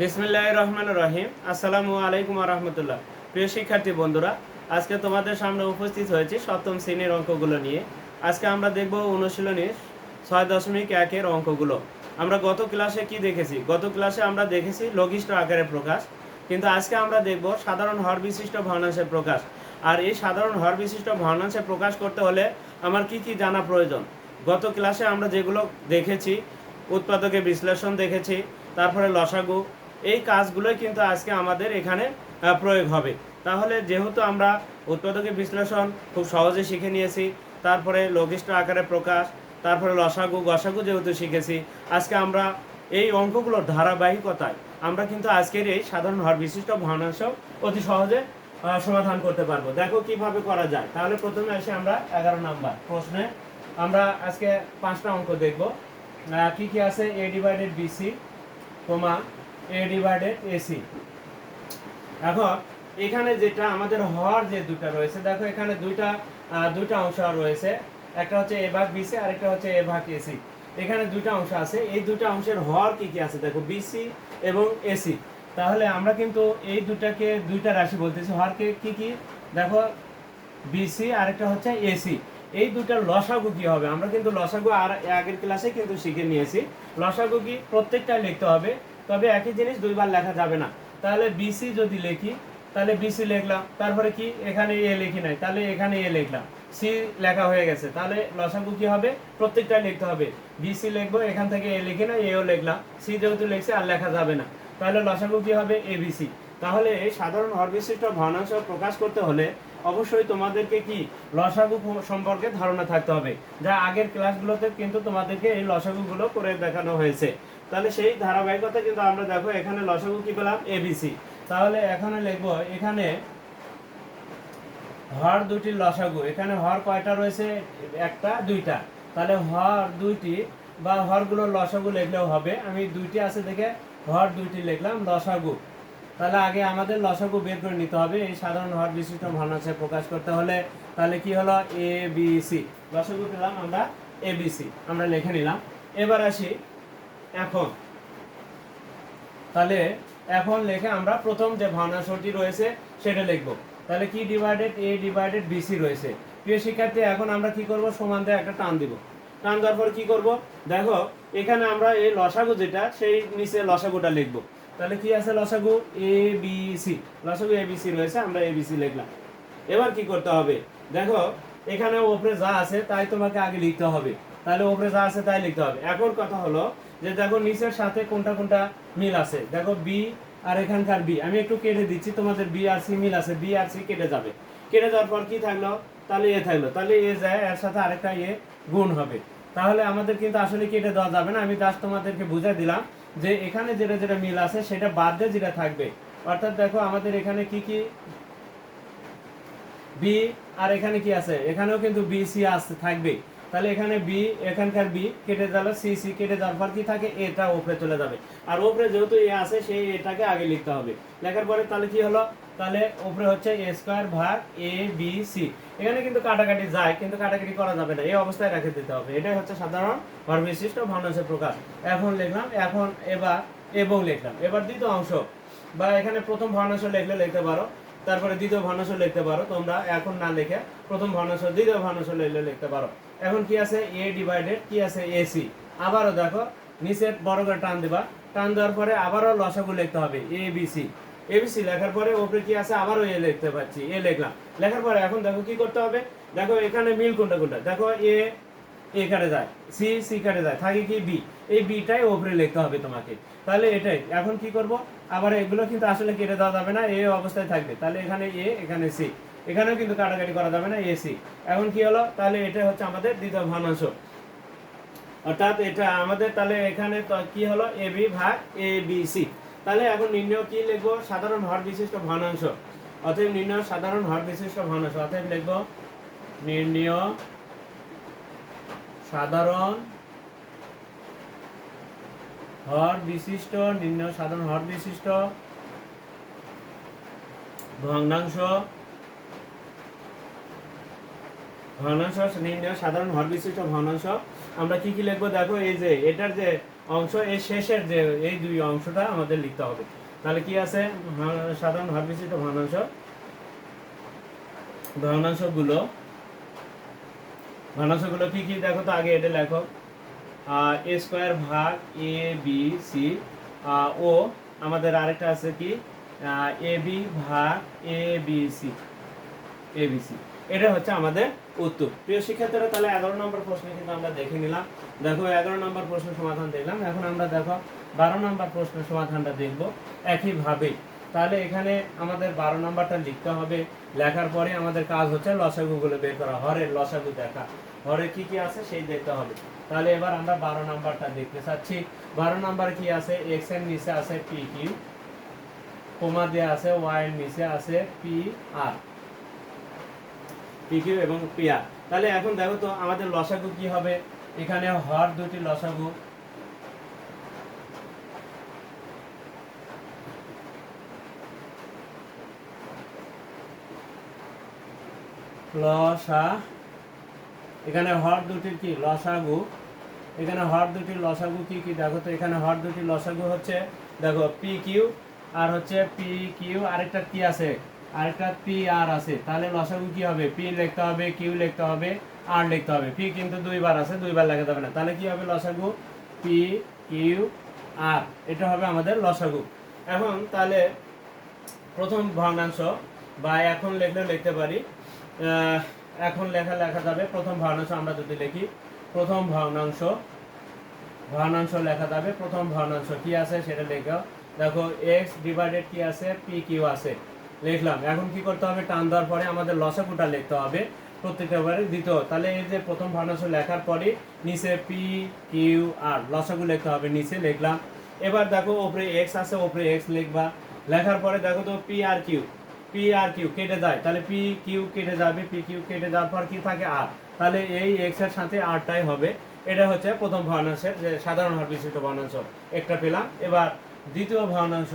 বিসমিল্লাহ রহমান রহিম। আসসালামু আলাইকুম রহমতুল্লাহ। প্রিয় শিক্ষার্থী বন্ধুরা, আজকে তোমাদের সামনে উপস্থিত হয়েছি সপ্তম শ্রেণির অঙ্কগুলো নিয়ে। আজকে আমরা দেখব অনুশীলনীর ছয় দশমিক একের অঙ্কগুলো। আমরা গত ক্লাসে কি দেখেছি? গত ক্লাসে আমরা দেখেছি লঘিষ্ঠ আকারে প্রকাশ, কিন্তু আজকে আমরা দেখব সাধারণ হর বিশিষ্ট ভগ্নাংশের প্রকাশ। আর এই সাধারণ হর বিশিষ্ট ভগ্নাংশে প্রকাশ করতে হলে আমার কি কি জানা প্রয়োজন? গত ক্লাসে আমরা যেগুলো দেখেছি, উৎপাদকের বিশ্লেষণ দেখেছি, তারপরে লসাগু এই কাজগুলোই কিন্তু আজকে আমাদের এখানে প্রয়োগ হবে। তাহলে যেহেতু আমরা উৎপাদকের বিশ্লেষণ খুব সহজে শিখে নিয়েছি, তারপরে লঘিষ্ঠ আকারে প্রকাশ, তারপরে লসাগু, গসাগু যেহেতু শিখেছি, আজকে আমরা এই অঙ্কগুলোর ধারাবাহিকতায় আমরা কিন্তু আজকের এই সাধারণ হর বিশিষ্ট ভগ্নাংশ অতি সহজে সমাধান করতে পারব। দেখো কীভাবে করা যায়। তাহলে প্রথমে এসে আমরা এগারো নাম্বার প্রশ্নে। আমরা আজকে পাঁচটা অঙ্ক দেখব। কি কি আছে? A divided B C comma A divided A C এখন এখানে যেটা আমাদের হর যে দুটো রয়েছে, দেখো এখানে দুইটা দুইটা অংশ রয়েছে। একটা হচ্ছে এ ভাগ বিসি আর একটা হচ্ছে এ ভাগ এসি এখানে দুইটা অংশ আছে। এই দুটো অংশের হর কি কি আছে? দেখো বিসি এবং এসি তাহলে আমরা কিন্তু এই দুটাকে দুইটা রাশি বলতেছি হরকে কি কি দেখো বিসি আর একটা হচ্ছে এসি এই দুটার লসাগু কি হবে? আমরা কিন্তু লসাগু আর আগের ক্লাসে কিন্তু শিখে নিয়েছি। লসাগু কি? প্রত্যেকটা লিখতে হবে। তবে একই জিনিস দুইবার লেখা যাবে না। তাহলে বিসি যদি লিখি, তাহলে বিসি লিখলাম, তারপরে কি? এখানে এ লিখি নাই, তাহলে এখানে এ লিখলাম। সি লেখা হয়ে গেছে, তাহলে লসাগু কি হবে? প্রত্যেকটা লিখতে হবে। বিসি লিখব, এখান থেকে এ লিখি না এও লিখলাম। সি যেহেতু লিখছে, আর লেখা যাবে না। তাহলে লসাগু কি হবে? এবিসি তাহলে এই সাধারণ হর বিশিষ্ট ভগ্নাংশ প্রকাশ করতে হলে অবশ্যই তোমাদেরকে কি? লসাগু সম্পর্কে ধারণা থাকতে হবে। যা আগের ক্লাসগুলোতে কিন্তু তোমাদেরকে এই লসাগুগুলো করে দেখানো হয়েছে। তাহলে সেই ধারাবাহিকতা কিন্তু আমরা দেখো, এখানে লসাগু কি পেলাম? এবিসি তাহলে এখানে লিখব, এখানে হর দুটির লসাগু, এখানে হর কয়টা রয়েছে? একটা, দুইটা। তাহলে হর দুইটি বা হরগুলোর লসাগু লিখলেও হবে। আমি দুইটি আছে দেখে হর দুইটি লিখলাম, লসাগু। তাহলে আগে আমাদের লসাগু বের করে নিতে হবে। এই সাধারণ হর বিশিষ্ট ভগ্নাংশে প্রকাশ করতে হলে তাহলে কি হলো? এ বি সি লসাগু পেলাম আমরা এ আমরা লিখে নিলাম। এবার আসি এখন। তাহলে এখন লেখে আমরা প্রথম যে ভগ্নাংশটি রয়েছে, সেটা লিখব। তাহলে কি ডিভাইডেড এ ডিভাইডেড বিসি রয়েছে? প্রিয় শিক্ষার্থী, এখন আমরা কি করব? সমান দিয়ে একটা টান দিব। টান দেওয়ার পর কি করব? দেখো, এখানে আমরা এই লসাগু যেটা, সেই নিচে লসাগুটা লিখব। তাহলে কি আছে লসাগু? এ বি সি লসাগু এ বি সি রয়েছে, আমরা এ বি সি লিখলাম। এবার কি করতে হবে? দেখো, এখানে ওপরে যা আছে, তাই তোমাকে আগে লিখতে হবে। তাহলে ওপরে যা আছে তাই লিখতে হবে। এখন কথা হলো যে দেখো নিচের সাথে কোনটা কোনটা মিল আছে। দেখো বি আর এখানকার বি আমি একটু কেটে দিচ্ছি, তোমাদের বি আর সি মিল আছে। বি আর সি কেটে যাবে। কেটে যাওয়ার পর কি থাকল? তাহলে এ থাকল। তাহলে এ যায়, এর সাথে আরেকটা এ গুণ হবে। তাহলে আমাদের কিন্তু আসলে কেটে দেওয়া যাবে না। আমি জাস্ট তোমাদেরকে বুঝাই দিলাম যে এখানে যেটা যেটা মিল আছে, সেটা বাদ দিয়ে যেটা থাকবে। অর্থাৎ দেখো আমাদের এখানে কি কি? বি আর এখানে কি আছে? এখানেও কিন্তু বি সি আসতে থাকবে তাহলে এখানে বি এখানকার বি কেটে গেল সি সি কেটে যাওয়ার পর কি থাকে? এটা ওপরে চলে যাবে। আর ওপরে যেহেতু এ আছে, সেই এটাকে আগে লিখতে হবে। লেখার পরে তাহলে কি হলো? তাহলে ওপরে হচ্ছে এ স্কোয়ার ভাগ এ বি সি এখানে কিন্তু কাটাকাটি যায়, কিন্তু কাটাকাটি করা যাবে না। এই অবস্থায় রেখে দিতে হবে। এটাই হচ্ছে সাধারণ হর বিশিষ্ট ভগ্নাংশের প্রকাশ। এখন লিখলাম, এখন এবার এবং লিখলাম। এবার দ্বিতীয় অংশ। বা এখানে প্রথম ভগ্নাংশ লিখলে লিখতে পারো। তারপরে দ্বিতীয় ভগ্নাংশ লিখতে পারো। তোমরা এখন না লিখে প্রথম ভগ্নাংশ, দ্বিতীয় ভগ্নাংশ লিখলে লিখতে পারো। এখন কি আছে? এ ডিভাইডেড কি আছে? এসি আবারও দেখো নিচে বড় করে টান দিবা। টান দেওয়ার পরে আবারও লসাগু লিখতে হবে এ বি সি এবিসি লেখার পরে ওপরে কি আছে? আবারও এ লিখতে পাচ্ছি এ লিখলাম। লেখার পরে এখন দেখো কি করতে হবে? দেখো এখানে মিল কোনটা কোনটা? দেখো এ এ কাটে যায় সি সি কাটে যায়, থাকে কি বি এই বিটাই ওপরে লিখতে হবে তোমাকে। তাহলে এটাই। এখন কি করব? আবার এগুলো কিন্তু আসলে কেটে দেওয়া যাবে না এ অবস্থায় থাকবে। তাহলে এখানে এ এখানে সি এখানেও কিন্তু কাটাকাটি করা যাবে না, এসি। এখন কি হলো? তাহলে এটা হচ্ছে আমাদের দ্বিতীয় ভগ্নাংশ। অর্থাৎ এটা আমাদের, তাহলে এখানে কি হলো? এ বি ভাগ এ বি সি। তাহলে এখন নির্ণয় কি লিখব? সাধারণ হর বিশিষ্ট ভগ্নাংশ। অতএব নির্ণয় সাধারণ হর বিশিষ্ট ভগ্নাংশ। অতএব লিখব, নির্ণয় সাধারণ হর বিশিষ্ট, নির্ণয় সাধারণ হর বিশিষ্ট ভগ্নাংশ ভগ্নাংশ নির্ণয় সাধারণ হর বিশিষ্ট ভগ্নাংশ। আমরা কি কি লিখব? দেখো, এই যে, এটার যে অংশ এই শেষের যে, এই দুই অংশটা আমাদের লিখতে হবে। তাহলে কি আছে? সাধারণ বিশিষ্ট ভগ্নাংশ। কি কি? দেখো তো আগে এটা লেখো। এ স্কোয়ার ভাগ এ, বি, সি ও, আমাদের আরেকটা আছে কি? এ বি ভাগ A, B, C, A, B, C. এটা হচ্ছে আমাদের উত্তর। প্রিয় শিক্ষার্থীরা, তাহলে এগারো নম্বর প্রশ্ন কিন্তু আমরা দেখে নিলাম। দেখো, এগারো নম্বর প্রশ্নের সমাধান দেখলাম এখন আমরা দেখো, বারো নম্বর প্রশ্নের সমাধানটা দেখব একইভাবে। তাহলে এখানে আমাদের বারো নম্বরটা লিখতে হবে। লেখার পরে আমাদের কাজ হচ্ছে লসাগুগুলো বের করা, হরের লসাগু দেখা। হরে কি কি আছে সেই দেখতে হবে। তাহলে এবার আমরা বারো নাম্বারটা দেখতে চাচ্ছি। বারো নাম্বার কি আছে? এক্সের নিচে আছে পি কিউ কোমা দেওয়া আছে ওয়াই এর নিচে আছে পি আর পি কিউ এবং পি আর তাহলে এখন দেখো তো আমাদের লসাগু কি হবে? এখানে হর দুটি লসাগু। লসা। এখানে হর দুটির কি? লসাগু। এখানে হর দুটির লসাগু কি কি? দেখো তো এখানে হর দুটির লসাগু হচ্ছে, দেখো, পি কিউ আর হচ্ছে পি কিউ। আরেকটা কি আছে? আরেকটা পি আর আছে, তাহলে লসাগু কি হবে? পি লিখতে হবে কিউ লিখতে হবে আর লিখতে হবে। পি কিন্তু দুইবার আছে, দুইবার লেখা যাবে না। তাহলে কি হবে লসাগু পি কিউ আর এটা হবে আমাদের লসাগু এখন তাহলে প্রথম ভগ্নাংশ, বা এখন লিখলেও লিখতে পারি এখন লেখা লেখা যাবে। প্রথম ভগ্নাংশ আমরা যদি লিখি, প্রথম ভগ্নাংশ ভগ্নাংশ লেখা যাবে। প্রথম ভগ্নাংশ কি আছে সেটা লেখো দেখো এক্স ডিভাইডেড কি আছে? পি কিউ আছে। লিখলাম। এখন কি করতে হবে? টান দেওয়ার পরে আমাদের লসাগুটা লিখতে হবে। প্রত্যেকটা বারে দ্বিতীয়। তাহলে এই যে প্রথম ভগ্নাংশ লেখার পরে নিচে পি কিউ আর লসাগু লিখতে হবে। নিচে লিখলাম। এবার দেখো ওপরে এক্স আছে, ওপরে এক্স লিখবা। লেখার পরে দেখো তো P R Q P R Q কেটে যায়। তাহলে পি কিউ কেটে যাবে। পি কিউ কেটে যাওয়ার পর কি থাকে? আর তাহলে এই এক্সের সাথে আরটাই হবে। এটা হচ্ছে প্রথম ভগ্নাংশের যে সাধারণ হার বিশিষ্ট ভগ্নাংশ একটা পেলাম। এবার দ্বিতীয় ভগ্নাংশ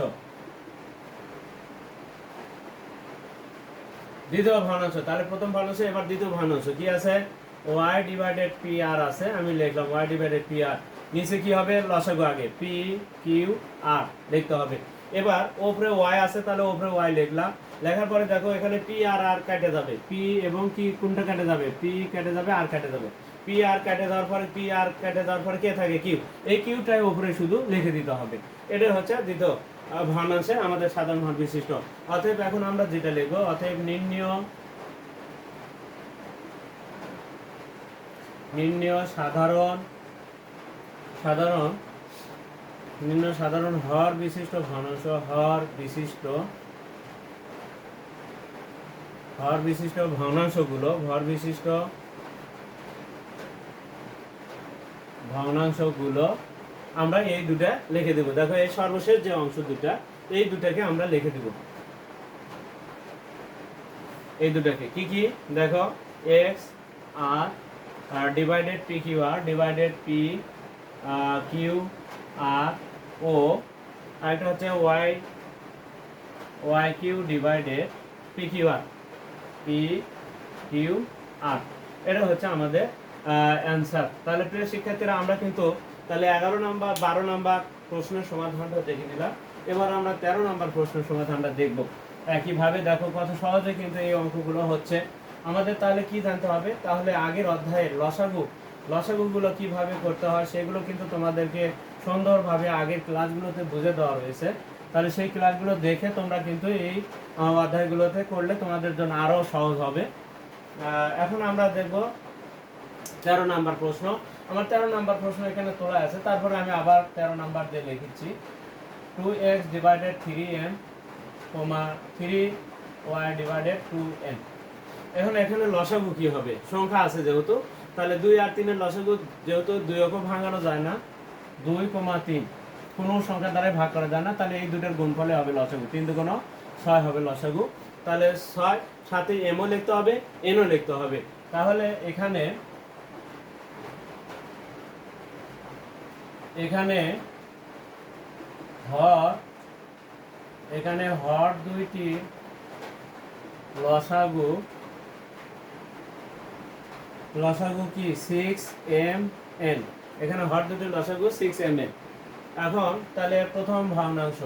দ্বিতীয় ভগ্নাংশ তাহলে প্রথম ভগ্নাংশ এবার দ্বিতীয় ভগ্নাংশ কি আছে? ওয়াই ডিভাইডেড পি আর আছে, আমি লিখলাম ওয়াই ডিভাইডেড পি আর নিচে কি হবে? লসাগু আগে। পি কিউ আর লিখতে হবে। এবার ওপরে ওয়াই আছে, তাহলে ওপরে ওয়াই লিখলাম। লেখার পরে দেখো, এখানে পি আর আর কেটে যাবে। পি এবং কি কোনটা কেটে যাবে? পি কেটে যাবে আর কেটে যাবে। পি আর কেটে যাওয়ার পরে পি আর কেটে যাওয়ার পরে কে থাকে? কিউ এই কিউটাই উপরে শুধু লিখে দিতে হবে। এটা হচ্ছে দ্বিতীয় ভগ্নাংশে আমাদের সাধারণ ভাগ বিশিষ্ট। অতএব এখন আমরা যেটা লিখব, অতএব নির্ণয় নির্ণয় সাধারণ সাধারণ, নিম্ন সাধারণ হর বিশিষ্ট ভগ্নাংশ হর বিশিষ্ট হর বিশিষ্ট ভগ্নাংশগুলো ভর বিশিষ্ট ভগ্নাংশগুলো আমরা এই দুটা লিখে দেব। দেখো, এই সর্বশেষ যে অংশ দুটা, এই দুটাকে আমরা লিখে দেব। এই দুটাকে কি কি? দেখো x r r divided p q r divided p q r ও আর এটা হচ্ছে y y q divided p q r p q r এটা হচ্ছে আমাদের অ্যান্সার তাহলে প্রিয় শিক্ষার্থীরা, আমরা কিন্তু তাহলে এগারো নাম্বার, বারো নাম্বার প্রশ্নের সমাধানটা দেখে নিলাম। এবার আমরা তেরো নাম্বার প্রশ্নের সমাধানটা দেখব। একইভাবে দেখো কত সহজে কিন্তু এই অঙ্কগুলো হচ্ছে। আমাদের তাহলে কি জানতে হবে? তাহলে আগের অধ্যায়ের লসাগু। লসাগুগুলো কীভাবে করতে হয় সেগুলো কিন্তু তোমাদেরকে সুন্দরভাবে আগের ক্লাসগুলোতে বুঝে দেওয়া হয়েছে তাহলে সেই ক্লাসগুলো দেখে তোমরা কিন্তু এই অধ্যায়গুলোতে করলে তোমাদের জন্য আরও সহজ হবে। এখন আমরা দেখব তেরো নাম্বার প্রশ্ন। আমার তেরো নাম্বার প্রশ্ন এখানে তোলা আছে। তারপরে আমি আবার তেরো নাম্বার দিয়ে লিখেছি। Two x divided three m comma three y divided two n এখন এখানে লসাগু কি হবে? সংখ্যা আছে যেহেতু। তাহলে দুই আর তিনের লসাগু যেহেতু দুই অঙ্ক ভাঙানো যায় না, দুই কমা তিন। কোনো সংখ্যা দ্বারাই ভাগ করা যায় না। তাহলে এই দুটোর গুণফলে হবে লসাগু। তিন দুগুণ ছয় হবে লসাগু। তাহলে ছয়, সাথে এমও লিখতে হবে এনও লিখতে হবে। তাহলে এখানে এখানে হর এখানে হর দুইটি লসাগু। লসাগু কি? সিক্স এম এন এখানে হর দুটির লসাগু সিক্স এম এন এখন তাহলে প্রথম ভগ্নাংশ।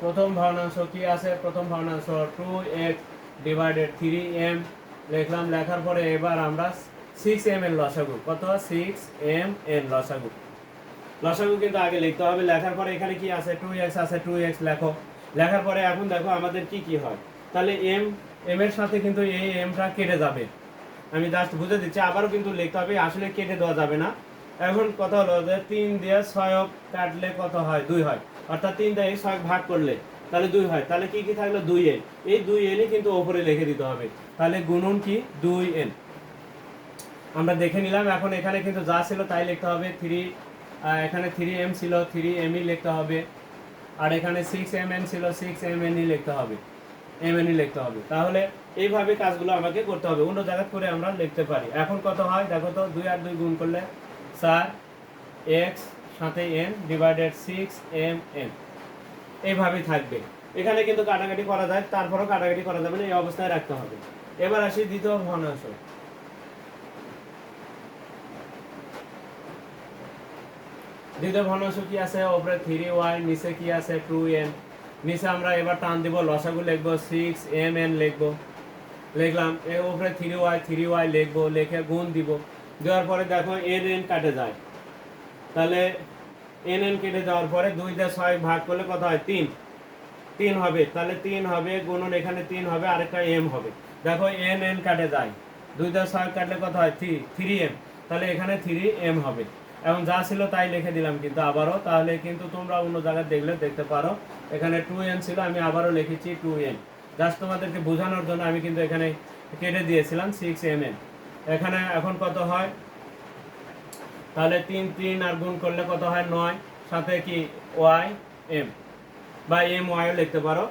প্রথম ভগ্নাংশ কি আছে? প্রথম ভগ্নাংশ two x divided three m লিখলাম, লেখার পরে এবার আমরা সিক্স এম এন লসাগু। কত? সিক্স এম এন লসাগু। লসাগু কিন্তু আগে লিখতে হবে। লেখার পরে এখানে কি আছে? টু এক্স আছে টু এক্স লেখো। লেখার পরে এখন দেখো আমাদের কি কি হয়। তাহলে এম এম এর সাথে কিন্তু এই এমটা কেটে যাবে। আমি জাস্ট বুঝে দিচ্ছি। আবারও কিন্তু লিখতে হবে, আসলে কেটে দেওয়া যাবে না। এখন কথা হলো যে তিন দিয়ে ছয় কাটলে কত হয়? দুই হয়। অর্থাৎ তিন দিয়ে ছয় ভাগ করলে তাহলে দুই হয়। তাহলে কি কি থাকল? দুই এন এই দুই এনই কিন্তু ওপরে লিখে দিতে হবে। তাহলে গুণন কি? দুই এন আমরা দেখে নিলাম, এখন এখানে কিন্তু যা ছিল তাই লিখতে হবে। থ্রি এখানে থ্রি এম ছিল থ্রি এমই লিখতে হবে। আর এখানে সিক্স এম এন ছিল সিক্স এম এনই লিখতে হবে। এম এনই লিখতে হবে। তাহলে এইভাবে কাজগুলো আমাকে করতে হবে। অন্য জায়গা করে আমরা লিখতে পারি। এখন কত হয়? দেখো তো, দুই আর দুই গুণ করলে চার এক্স সাথে n divided six m n এইভাবেই থাকবে। এখানে কিন্তু কাটাকাটি করা যায়, তারপরেও কাটাকাটি করা যাবে না, এই অবস্থায় রাখতে হবে। এবার আসি দ্বিতীয় ভগ্নাংশ দ্বিতীয় ভগ্নাংশ কি আছে? ওপরে থ্রি ওয়াই নিচে কি আছে? টু এন নিচে আমরা এবার টান দিব, লসাগু লিখব সিক্স এম এন লিখব। লিখলাম এর উপরে থ্রি ওয়াই থ্রি ওয়াই লিখব, লিখে গুণ দিব। দেওয়ার পরে দেখো এন এন কাটে যায়। তাহলে এন এন কেটে যাওয়ার পরে দুই দিয়ে ছয় ভাগ করলে কত হয়? তিন। তিন হবে। তাহলে তিন হবে, গুণন এখানে তিন হবে, আরেকটা এম হবে। দেখো এন এন কাটে যায়। দুই দিয়ে ছয় কাটলে কত হয়? থ্রি থ্রি এম তাহলে এখানে থ্রি এম হবে। এবং যা ছিল তাই লিখে দিলাম কিন্তু আবারও। তাহলে কিন্তু তোমরা অন্য জায়গায় দেখলে দেখতে পারো। এখানে টু এন ছিল, আমি আবারও লিখেছি টু এন জাস্ট তোমাদেরকে বোঝানোর জন্য আমি কিন্তু এখানে কেটে দিয়েছিলাম সিক্স এম এন এখানে এখন কত হয়? তাহলে তিন তিন আর গুণ করলে কত হয়? নয়, সাথে কি? ওয়াই এম বা এম ওয়াইও লিখতে পারো।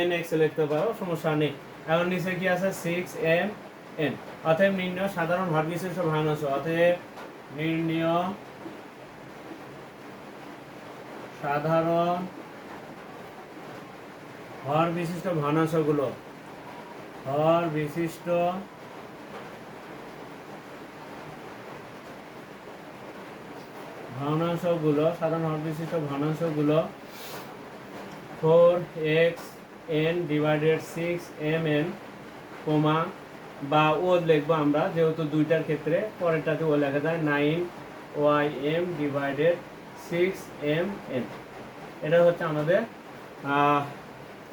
এন এক্স লিখতে পারো, সমস্যা নেই। এখন নিচে কি আছে? সিক্স এম এন অতএব নির্ণয় সাধারণ ভর বিশিষ্ট ভগ্নাংশ অতএব নির্ণয়, সাধারণ হর বিশিষ্ট ভগ্নাংশগুলো হর বিশিষ্ট ভগ্নাংশগুলো সাধারণ হর বিশিষ্ট ভগ্নাংশগুলো four x n divided six m n comma বা ও লিখব আমরা, যেহেতু দুইটার ক্ষেত্রে, পরেরটাতে ও লেখা যায় nine y m divided six m n এটা হচ্ছে আমাদের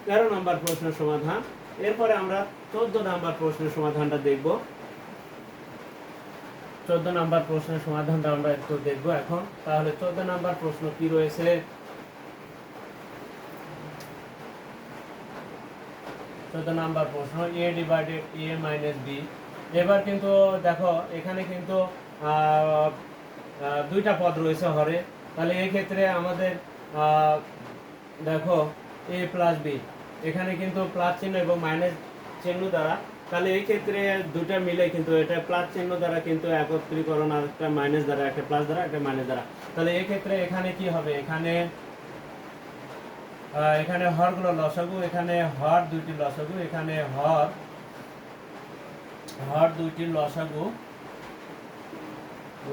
তেরো নম্বর প্রশ্নের সমাধান। এরপরে আমরা চোদ্দ নম্বর প্রশ্নের সমাধানটা দেখব। চোদ্দ নম্বর প্রশ্নের সমাধানটা আমরা একটু দেখব এখন। তাহলে চোদ্দ নম্বর প্রশ্ন কি রয়েছে? চোদ্দ নাম্বার প্রশ্ন a divided a minus b এবার কিন্তু দেখো, এখানে কিন্তু দুইটা পদ রয়েছে হরে। তাহলে এই ক্ষেত্রে আমাদের দেখো এ প্লাস বি এখানে কিন্তু প্লাস চিহ্ন এবং মাইনাস চিহ্ন দ্বারা, তাহলে এই ক্ষেত্রে দুটা মিলে কিন্তু এটা প্লাস চিহ্ন দ্বারা কিন্তু একত্রীকরণ আর একটা মাইনাস দ্বারা, একটা প্লাস দ্বারা, একটা মাইনাস দ্বারা। তাহলে এই ক্ষেত্রে এখানে কি হবে? এখানে এখানে হরগুলো লসাগু, এখানে হর দুইটি লসাগু, এখানে হর হর দুইটি লসাগু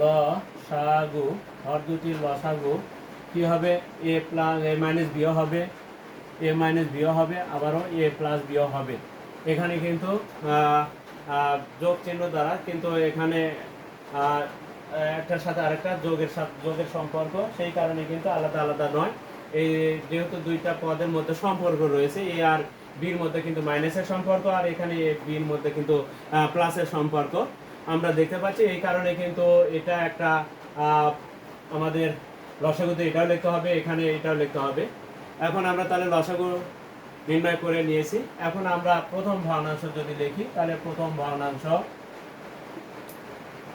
লসাগু, হর দুইটি লসাগু, কি হবে? এ প্লাস এ মাইনাস বিও হবে এ মাইনাস বিও হবে, আবারও এ প্লাস বিও হবে। এখানে কিন্তু যোগ চিহ্ন দ্বারা কিন্তু এখানে একটার সাথে আরেকটা যোগের সাথে, যোগের সম্পর্ক, সেই কারণে কিন্তু আলাদা আলাদা নয়। এই যেহেতু দুইটা পদের মধ্যে সম্পর্ক রয়েছে, এ আর বির মধ্যে কিন্তু মাইনাসের সম্পর্ক আর এখানে বির মধ্যে কিন্তু প্লাসের সম্পর্ক। আমরা দেখতে পাচ্ছি এই কারণে কিন্তু এটা একটা আমাদের লসাগুতে এটাও লিখতে হবে, এখানে এটাও লিখতে হবে। এখন আমরা তাহলে লসাগু নির্ণয় করে নিয়েছি। এখন আমরা প্রথম ভগ্নাংশ যদি লিখি তাহলে প্রথম ভগ্নাংশ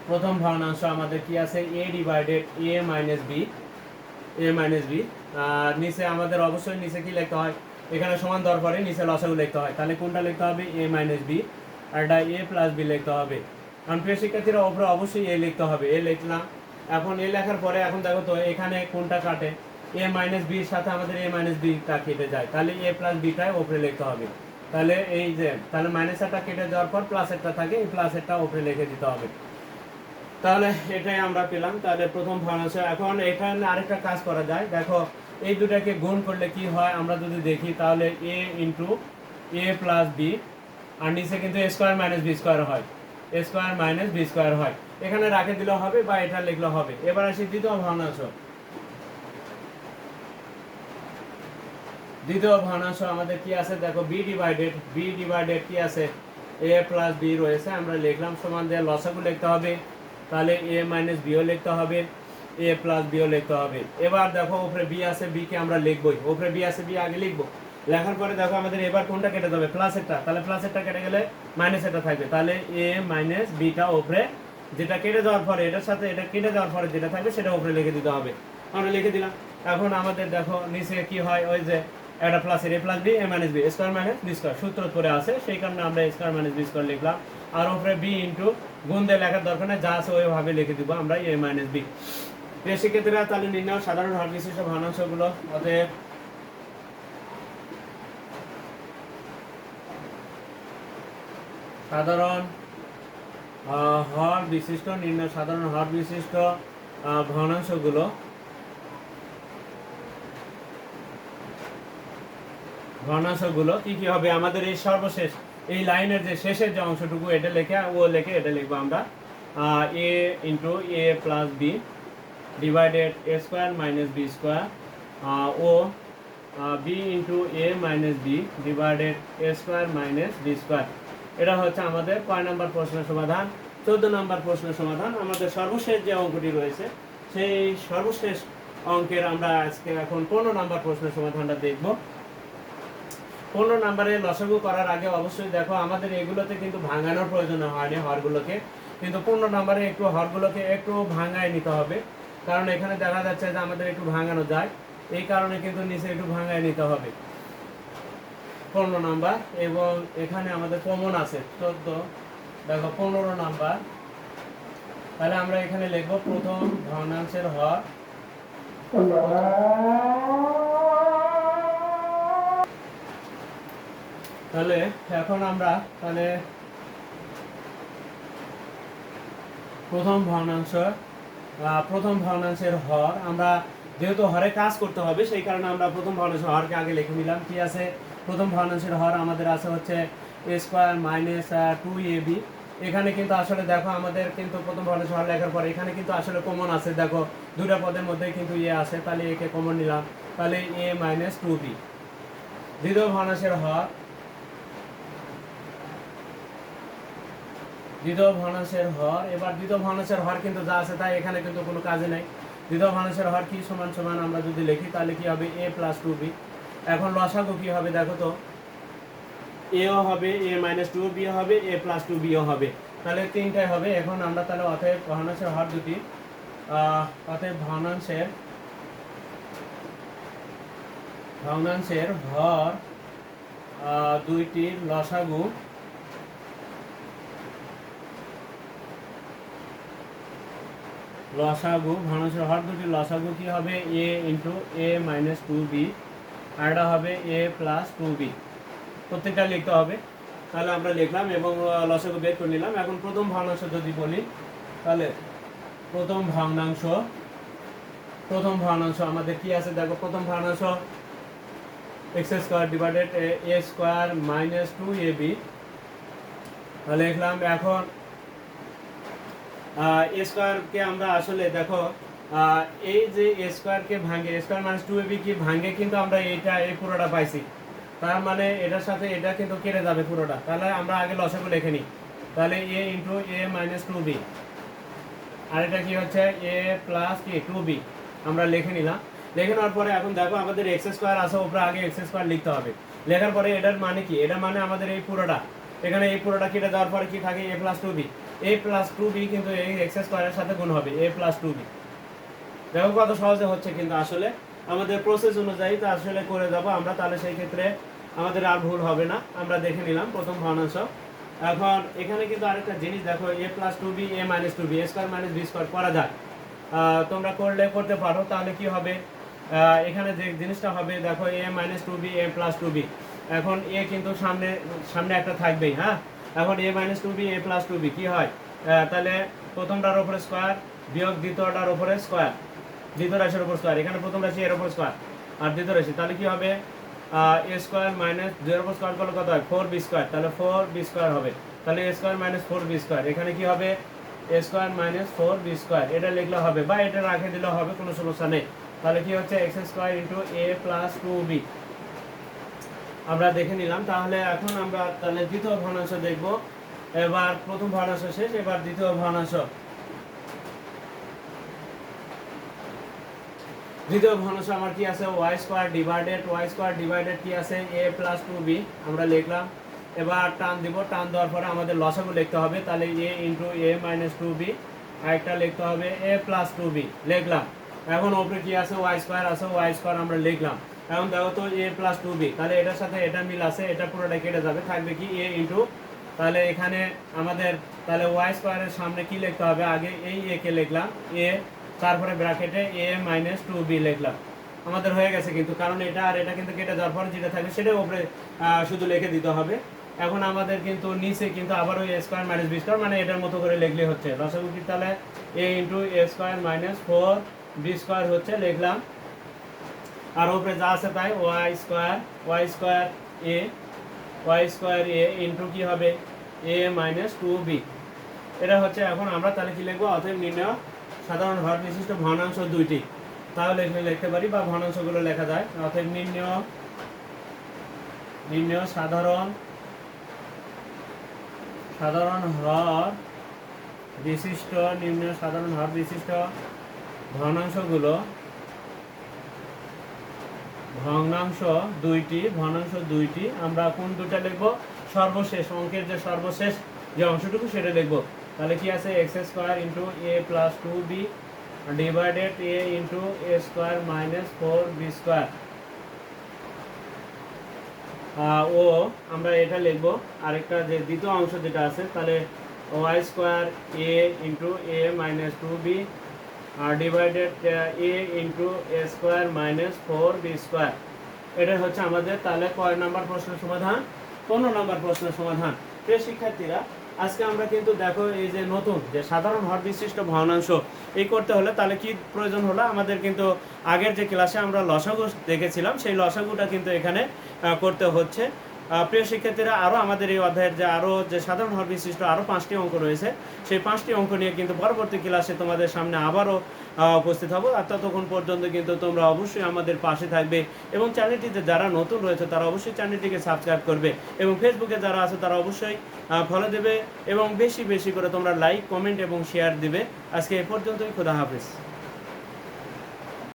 প্রথম ভগ্নাংশ আমাদের কি আছে? A divided a minus b a minus b নিচে আমাদের অবশ্যই নিচে কি লিখতে হয়? এখানে সমান দর পরে নিচে লসাগু লিখতে হয়। তাহলে কোনটা লিখতে হবে? এ মাইনাস বি আর এটা এ প্লাস বি লিখতে হবে। কারণ প্রিয় শিক্ষার্থীরা, ওপরে অবশ্যই এ লিখতে হবে। এ লিখলাম। এখন এ লেখার পরে, এখন দেখো তো, এখানে কোনটা কাটে? এ মাইনাস বির সাথে আমাদের এ মাইনাস বিটা কেটে যায়। তাহলে এ প্লাস বিটাই ওপরে লিখতে হবে। তাহলে এই যে, তাহলে মাইনাস একটা কেটে যাওয়ার পর প্লাস একটা থাকে, এই প্লাসেরটা ওপরে লিখে দিতে হবে। তাহলে এটাই আমরা পেলাম। তাহলে প্রথম ভগ্নাংশ এখন এখানে আরেকটা কাজ করা যায়। দেখো, এই দুটাকে গুণ করলে কি হয় আমরা যদি দেখি, তাহলে a into a plus b আর নিচে কিন্তু স্কোয়ার মাইনাস বি স্কোয়ার হয়। স্কোয়ার মাইনাস বি স্কোয়ার হয়। এখানে রাখে দিলে হবে বা এটা লিখলে হবে। এবার আসি দ্বিতীয় ভগ্নাংশ দ্বিতীয় ভগ্নাংশ আমাদের কি আছে? দেখো বি ডিভাইডেড বি ডিভাইডেড কি আছে? এ প্লাস বি রয়েছে। আমরা লিখলাম সমান দিয়ে লসাগু লিখতে হবে। তাহলে এ মাইনাস বিও লিখতে হবে এ প্লাস বিও লিখতে হবে। এবার দেখো ওপরে বি আছে বি কে আমরা লিখবই। ওপরে বি আছে বি আগে লিখব। লেখার পরে দেখো আমাদের এবার কোনটা কেটে যাবে? প্লাস একটা। তাহলে প্লাস একটা কেটে গেলে মাইনাস একটা থাকবে। তাহলে এ মাইনাস বিটা ওপরে যেটা কেটে যাওয়ার পরে, এটার সাথে এটা কেটে যাওয়ার পরে যেটা থাকবে, সেটা ওপরে লিখে দিতে হবে। আমরা লিখে দিলাম। এখন আমাদের দেখো নিচে কি হয়? ওই যে একটা plus a plus b a minus b square minus b square সূত্র করে আছে, সেই কারণে আমরা স্কোয়ার মাইনাস বি স্কোয়ার লিখলাম। আর উপরে বি ইন্টু গুণ দিয়ে লেখার দরকার নেই, যা আছে ওইভাবে লিখে দিব আমরা এ মাইনাস বি শিক্ষার্থীরা তাহলে নির্ণয় সাধারণ হার বিশিষ্ট ভগ্নাংশগুলো অতএব সাধারণ হর বিশিষ্ট, নির্ণয় সাধারণ হর বিশিষ্ট ভগ্নাংশগুলো ভগ্নাংশগুলো কি কি হবে, আমাদের এই সর্বশেষ, এই লাইনের যে শেষের যে অংশটুকু, এটা লেখে, ও লেখে এটা লিখব আমরা a into a plus b divided a square minus b square O b into a minus b divided a square minus b square এটা হচ্ছে আমাদের কয় নাম্বার প্রশ্নের সমাধান? চোদ্দ নম্বর প্রশ্নের সমাধান। আমাদের সর্বশেষ যে অঙ্কটি রয়েছে, সেই সর্বশেষ অঙ্কের আমরা আজকে এখন পনেরো নাম্বার প্রশ্নের সমাধানটা দেখব। পনেরো নাম্বারে লসাগু করার আগে অবশ্যই দেখো, আমাদের এগুলোতে কিন্তু ভাঙানোর প্রয়োজন হয়নি হরগুলোকে। কিন্তু পনেরো নাম্বারে একটু হরগুলোকে একটু ভাঙায় নিতে হবে। কারণ এখানে দেখা যাচ্ছে যে আমাদের একটু ভাঙানো যায়। এই কারণে কিন্তু নিচে একটু ভাঙায় নিতে হবে। পনেরো নাম্বার এবং এখানে আমাদের কমন আছে। চোদ্দ দেখো, পনেরো নাম্বার তাহলে আমরা এখানে লিখব প্রথম ভগ্নাংশের হর। তাহলে এখন আমরা তাহলে প্রথম ভগ্নাংশ প্রথম ভগ্নাংশের হর, আমরা যেহেতু হরে কাজ করতে হবে, সেই কারণে আমরা প্রথম ভগ্নাংশের হরকে আগে লিখে নিলাম। কি আছে? প্রথম ভগ্নাংশের হর আমাদের আছে হচ্ছে a square minus two a b এখানে কিন্তু আসলে দেখো আমাদের কিন্তু প্রথম ভগ্নাংশ হর লেখার পর এখানে কিন্তু আসলে কমন আছে। দেখো দুটা পদের মধ্যে কিন্তু ইয়ে আছে, তাহলে একে কমন নিলাম। তাহলে এ মাইনাস টু বি দ্বিতীয় ভগ্নাংশের হর দ্বিতীয় ভগ্নাংশের হর, এবার দ্বিতীয় ভগ্নাংশের হর কিন্তু যা আছে তাই এখানে কিন্তু কোনো কাজে নাই। দ্বিতীয় ভগ্নাংশের হর কি সমান সমান আমরা যদি লিখি, তাহলে কি হবে এ প্লাস টু বি এখন লসাগু কি হবে দেখো তো? এও হবে এ মাইনাস টু বি হবে এ প্লাস টু বিও হবে। তাহলে তিনটাই হবে। এখন আমরা তাহলে অতএব ভগ্নাংশের হর দুটি অতএব ভগ্নাংশের ভগ্নাংশের হর দুইটির লসাগু লসাগু ভগ্নাংশের হর দুটি লসাগু কি হবে? A into a minus two b আর এটা হবে এ প্লাস টু বি প্রত্যেকটা লিখতে হবে। তাহলে আমরা লিখলাম এবং লসাগু বের করে নিলাম। এখন প্রথম ভগ্নাংশ যদি বলি, তাহলে প্রথম ভগ্নাংশ প্রথম ভগ্নাংশ আমাদের কি আছে? দেখো, প্রথম ভগ্নাংশ x square divided a square minus two a b লিখলাম এখন স্কোয়ারকে আমরা আসলে দেখো এই যে স্কোয়ারকে ভাঙে স্কোয়ার মাইনাস টু এবি কি ভাঙে কিন্তু আমরা এইটা এই পুরোটা পাইছি। তার মানে এটার সাথে এটা কিন্তু কেটে যাবে পুরোটা। তাহলে আমরা আগে লসাগু লিখে নিই। তাহলে a into a minus two b আর এটা কি হচ্ছে? এ প্লাস কি টু বি আমরা লিখে নিলাম। লিখে নেওয়ার পরে এখন দেখো আমাদের এক্স স্কোয়ার আছে, উপরে আগে এক্স স্কোয়ার লিখতে হবে। লেখার পরে এটার মানে কি? এটা মানে আমাদের এই পুরোটা। এখানে এই পুরোটা কেটে দেওয়ার পরে কি থাকে? A plus two b a plus two b কিন্তু এই এক্স স্কোয়ারের সাথে গুণ হবে এ প্লাস টু বি দেখো কত সহজে হচ্ছে কিন্তু আসলে। আমাদের প্রসেস অনুযায়ী তো আসলে করে যাব আমরা, তাহলে সেই ক্ষেত্রে আমাদের আর ভুল হবে না। আমরা দেখে নিলাম প্রথম ভগ্নাংশ। এখন এখানে কিন্তু আরেকটা জিনিস দেখো a plus two b a minus two b a square minus b square করা যায় তোমরা করলে, করতে পারো, তাহলে কি হবে? এখানে যে জিনিসটা হবে, দেখো a minus two b a plus two b এখন এ কিন্তু সামনে সামনে একটা থাকবেই হ্যাঁ? এখন a minus two b a plus two b কী হয়? তাহলে প্রথমটার ওপরে স্কোয়ার বিয়োগ দ্বিতীয়টার ওপরে স্কোয়ার দ্বিতীয় রাশির ওপর স্কোয়ার এখানে প্রথম রাশি এর ওপর স্কোয়ার আর দ্বিতীয় রাশি, তাহলে কি হবে? এ স্কোয়ার মাইনাস দুইয়ের ওপর স্কোয়ার করলে কত হয়? ফোর বি স্কোয়ার তাহলে ফোর বি স্কোয়ার হবে। তাহলে a square minus four b square এখানে কি হবে? A square minus four b square এটা লিখলে হবে বা এটা রাখে দিলে হবে, কোনো সমস্যা নেই। তাহলে কি হচ্ছে? X square into a plus two b আমরা দেখে নিলাম। তাহলে এখন আমরা তাহলে দ্বিতীয় ভগ্নাংশ দেখব। এবার প্রথম ভগ্নাংশ শেষ, এবার দ্বিতীয় ভগ্নাংশ দ্বিতীয় ভগ্নাংশ আমার কি আছে? Y square divided, y square divided কি আছে? এ প্লাস টু বি, আমরা লিখলাম। এবার টান দিব, টান দেওয়ার পরে আমাদের লসাগু লিখতে হবে। তাহলে a into a minus two b আরেকটা লিখতে হবে, এ প্লাস টু বি লিখলাম। এখন ওপরে কি আছে? ওয়াই স্কোয়ার আছে, ওয়াই স্কোয়ার আমরা লিখলাম। এখন দেখো তো এ প্লাস টু বি তাহলে এটার সাথে এটা মিল আছে, এটা পুরোটা কেটে যাবে, থাকবে কি এ ইন্টু তাহলে এখানে আমাদের, তাহলে ওয়াই স্কোয়ারের সামনে কি লিখতে হবে? আগে এই এ কে লিখলাম এ তারপরে ব্র্যাকেটে এ মাইনাস টু বি লিখলাম। আমাদের হয়ে গেছে কিন্তু, কারণ এটা আর এটা কিন্তু কেটে যাওয়ার পর যেটা থাকবে সেটা ওপরে শুধু লিখে দিতে হবে। এখন আমাদের কিন্তু নিচে কিন্তু আবার ওই স্কোয়ার মাইনাস বি স্কোয়ার মানে এটার মতো করে লিখলে হচ্ছে। লসাগু কি তাহলে a into a square minus four b square হচ্ছে, লিখলাম। আর উপরে যা আছে তাই y square y square a, y square a into কি হবে? এ মাইনাস টু বি এটা হচ্ছে এখন আমরা তাহলে কি লিখব? অতএব নির্ণয় সাধারণ ভর বিশিষ্ট ভগ্নাংশ দুইটি। তাহলে এখানে লিখতে পারি বা ভগ্নাংশগুলো লেখা যায়। অতএব নির্ণয় নির্ণয় সাধারণ সাধারণ হর বিশিষ্ট নিম্ন সাধারণ হর বিশিষ্ট ভগ্নাংশগুলো ভগ্নাংশ দুইটি ভগ্নাংশ দুইটি। আমরা কোন দুটা লিখব? সর্বশেষ, অঙ্কের যে সর্বশেষ যে অংশটুকু সেটা লিখব। তাহলে কি আছে? X square into a plus two b divided a into a square minus four b square ও, আমরা এটা লিখব। আরেকটা যে দ্বিতীয় অংশ যেটা আছে, তাহলে y square a into a minus two b divided a into a square minus four b square এটা হচ্ছে আমাদের তাহলে কয় নাম্বার প্রশ্নের সমাধান? পনেরো নাম্বার প্রশ্নের সমাধান। প্রিয় শিক্ষার্থীরা, আজকে আমরা কিন্তু দেখো এই যে নতুন, যে সাধারণ হর বিশিষ্ট ভগ্নাংশ, এই করতে হলে তাহলে কি প্রয়োজন হলো? আমাদের কিন্তু আগের যে ক্লাসে আমরা লসাগু দেখেছিলাম, সেই লসাগুটা কিন্তু এখানে করতে হচ্ছে। প্রিয় শিক্ষার্থীরা আরও আমাদের এই অধ্যায়ের যে আরও যে সাধারণ হর বিশিষ্ট আরও পাঁচটি অঙ্ক রয়েছে, সেই পাঁচটি অঙ্ক নিয়ে কিন্তু পরবর্তী ক্লাসে তোমাদের সামনে আবারও উপস্থিত হব। আর ততক্ষণ পর্যন্ত কিন্তু তোমরা অবশ্যই আমাদের পাশে থাকবে এবং চ্যানেলটিতে যারা নতুন রয়েছে, তারা অবশ্যই চ্যানেলটিকে সাবস্ক্রাইব করবে এবং ফেসবুকে যারা আছে, তারা অবশ্যই ফলো দেবে এবং বেশি বেশি করে তোমরা লাইক কমেন্ট এবং শেয়ার দিবে। আজকে এ পর্যন্তই, খোদা হাফিজ।